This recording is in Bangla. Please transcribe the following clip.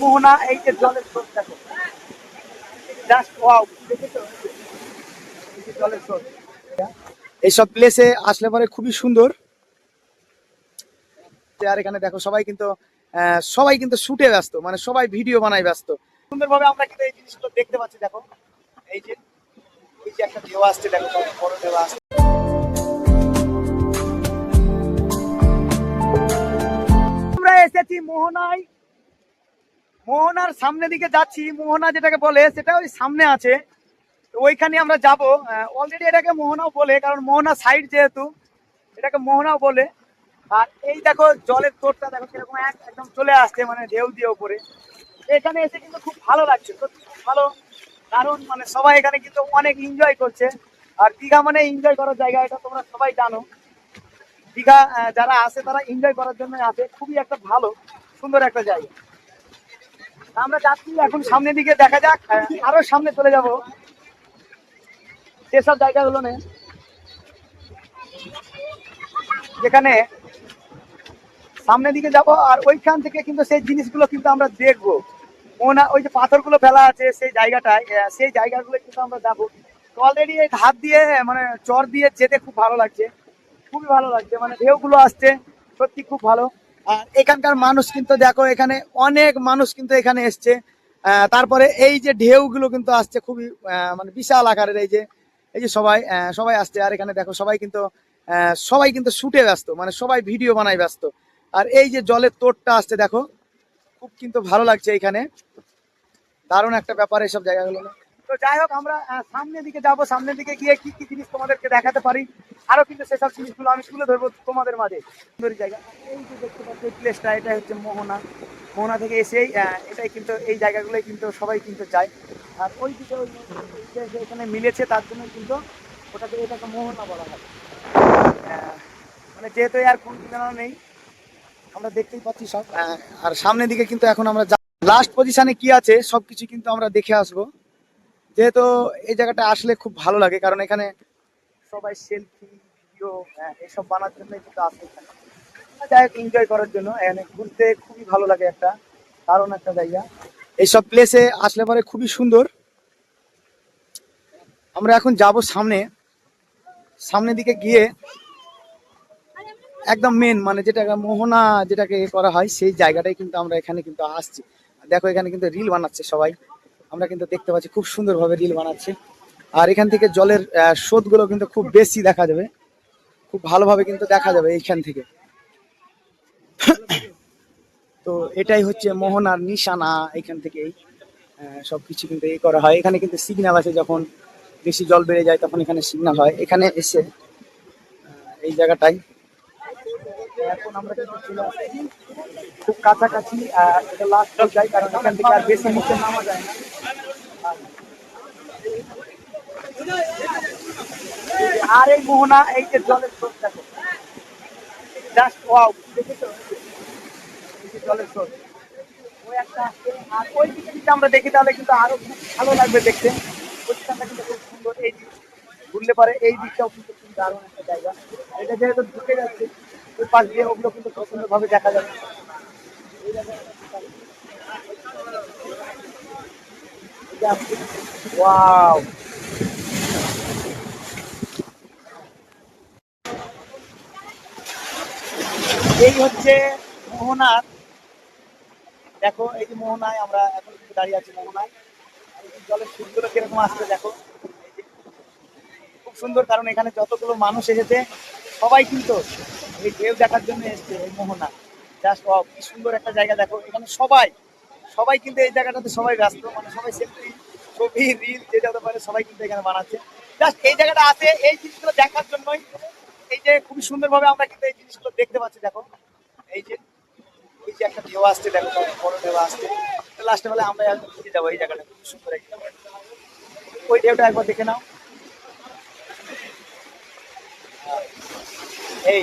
মোহনা এই যে জলের স্রোত দেখো। জাস্ট ওয়াও জলের স্রোত এইসব প্লেসে আসলে পরে খুবই সুন্দর। আর এখানে দেখো সবাই কিন্তু সবাই কিন্তু শুটে ব্যস্ত মানে সবাই ভিডিও বানায় ব্যস্ত। সুন্দরভাবে আমরা কিন্তু এই জিনিসগুলো দেখতে পাচ্ছি দেখো। এই যে এই যে একটা ঢেউ আসছে দেখো বড় ঢেউ আসছে। আমরা এসেছি মোহনায়। মোহনার সামনে দিকে যাচ্ছি, মোহনা যেটাকে বলে সেটা ওই সামনে আছে। ওইখানে আমরা যাব। অলরেডি এটাকে মোহনাও বলে, কারণ মোহনা সাইড যেহেতু, এটাকে মোহনাও বলে। আর এই দেখো জলের তোরটা, দেখো কীরকম এক- একদম চলে আসছে মানে ঢেউ দিয়ে উপরে। এখানে এসে কিন্তু খুব ভালো লাগছে, সত্যি খুব ভালো। কারণ মানে সবাই এখানে কিন্তু অনেক এনজয় করছে। আর দীঘা মানে এনজয় করার জায়গা, এটা তোমরা সবাই জানো। দীঘা যারা আসে তারা এনজয় করার জন্য আসে, খুবই একটা ভালো, সুন্দর একটা জায়গা। আমরা যাচ্ছি, এখন সামনের দিকে দেখা যাক, আরও সামনে চলে যাব। সেসব জায়গাগুলো নেই। যেখানে সামনের দিকে যাব, আর ওইখান থেকে কিন্তু সেই জিনিসগুলো কিন্তু আমরা দেখব। ওনা, ওই যে পাথরগুলো ফেলা আছে সেই জায়গাটায় সেই জায়গাগুলো কিন্তু আমরা যাব। অলরেডি এই হাত দিয়ে মানে চর দিয়ে যেতে খুব ভালো লাগছে। খুবই ভালো লাগছে মানে ঢেউগুলো আসছে, সত্যি খুব ভালো। আর এখানকার মানুষ কিন্তু দেখো, এখানে অনেক মানুষ কিন্তু এখানে এসছে। তারপরে এই যে ঢেউগুলো কিন্তু আসছে খুবই মানে বিশাল আকারের এই যে এই যে সবাই সবাই আসছে। আর এখানে দেখো, সবাই কিন্তু সবাই কিন্তু শুটে ব্যস্ত মানে সবাই ভিডিও বানায় ব্যস্ত। আর এই যে জলের তোরটা আসছে দেখো, খুব কিন্তু ভালো লাগছে এখানে। দারুণ একটা ব্যাপার এইসব জায়গাগুলো। তো যাই হোক, আমরা সামনের দিকে যাব, সামনের দিকে গিয়ে কি কি জিনিস তোমাদেরকে দেখাতে পারি। আরও কিন্তু সেসব জিনিসগুলো আমি তুলে ধরবো তোমাদের মাঝে। সুন্দর জায়গা। এই যে দেখতে পাচ্ছি, এই প্লেসটা এটা হচ্ছে মোহনা। মোহনা থেকে এসেই এটাই কিন্তু, এই জায়গাগুলোই কিন্তু সবাই কিন্তু যায়। আর ওই দিকে ওই এখানে মিলেছে, তার জন্য কিন্তু ওটাকে, এটাকে মোহনা বলা হয়। মানে যেহেতু আর কোন ঠিকানা নেই, আমরা দেখতেই পাচ্ছি সব। আর সামনের দিকে কিন্তু এখন আমরা লাস্ট পজিশনে কি আছে, সবকিছু কিন্তু আমরা দেখে আসব। যেহেতু এই জায়গাটা আসলে খুব ভালো লাগে, কারণ এখানে সবাই সেলফি ভিডিও এসব বানার জন্য কিন্তু আসে যাই হোক এনজয় করার জন্য এখানে ঘুরতে খুবই ভালো লাগে একটা, দারুণ একটা জায়গা। এইসব প্লেসে আসলে পরে খুবই সুন্দর। আমরা এখন যাব সামনে, সামনের দিকে গিয়ে একদম মেন মানে যেটা মোহনা যেটাকে করা হয়, সেই জায়গাটাই কিন্তু আমরা এখানে কিন্তু আসছি। দেখো এখানে কিন্তু রিল বানাচ্ছে সবাই। আমরা কিন্তু দেখতে পাচ্ছি খুব সুন্দরভাবে রিল বানাচ্ছে। আর এখান থেকে জলের স্রোতগুলো কিন্তু খুব বেশি দেখা যাবে। খুব ভালোভাবে কিন্তু দেখা যাবে এইখান থেকে। তো এটাই হচ্ছে মোহনার নিশানা এখান থেকেই আহ, সবকিছু কিন্তু এই করা হয়। এখানে কিন্তু সিগন্যাল আছে যখন বেশি জল বেড়ে যায় তখন এখানে সিগন্যাল হয়। এখানে এসে এই জায়গাটাই এখন আমরা খুব কাছাকাছি লাস্ট যাই কারণ এখান থেকে আর বেশি নিচে নামা যায় না। আর এই মোহনা, এই যে জলের স্রোত দেখো। জাস্ট ওয়াও দেখেছ? জলের স্রোত। ওই একটা আর ওই দিকে যদি আমরা দেখি, তাহলে কিন্তু আরও ভালো লাগবে দেখতে। খুব সুন্দর। এই দিক ঘুরলে পারে এই দিকটাও কিন্তু খুব দারুণ একটা জায়গা। এটা যেহেতু ঢুকে যাচ্ছে, ওই পাশ দিয়ে ওগুলো কিন্তু সুন্দরভাবে দেখা যাবে ওয়াও এই হচ্ছে মোহনার, দেখো, এই যে মোহনায় আমরা এখন দাঁড়িয়ে আছি মোহনায়। জলের সুরগুলো কীরকম আসছে, দেখো। খুব সুন্দর কারণ এখানে যতগুলো মানুষ এসেছে, সবাই কিন্তু এই ঢেউ দেখার জন্য এসছে এই মোহনা। জাস্ট কি সুন্দর একটা জায়গা, দেখো। এখানে সবাই সবাই কিন্তু এই জায়গাটাতে সবাই ব্যস্ত মানে সবাই সেলফি ছবি রিল যে যেতে পারে সবাই কিন্তু এখানে বানাচ্ছে। জাস্ট এই জায়গাটা আছে, এই জিনিসগুলো দেখার জন্যই এই যে খুবই সুন্দরভাবে আমরা কিন্তু এই জিনিসগুলো দেখতে পাচ্ছি, দেখো। এই যে ওই যে একটা ঢেউ আসছে, দেখো, বড় ঢেউ আসছে। লাস্টে বেলা আমরা একদম ঘুরে যাব, এই জায়গাটা খুব সুন্দর একটা ওই ঢেউটা একবার দেখে নাও। এই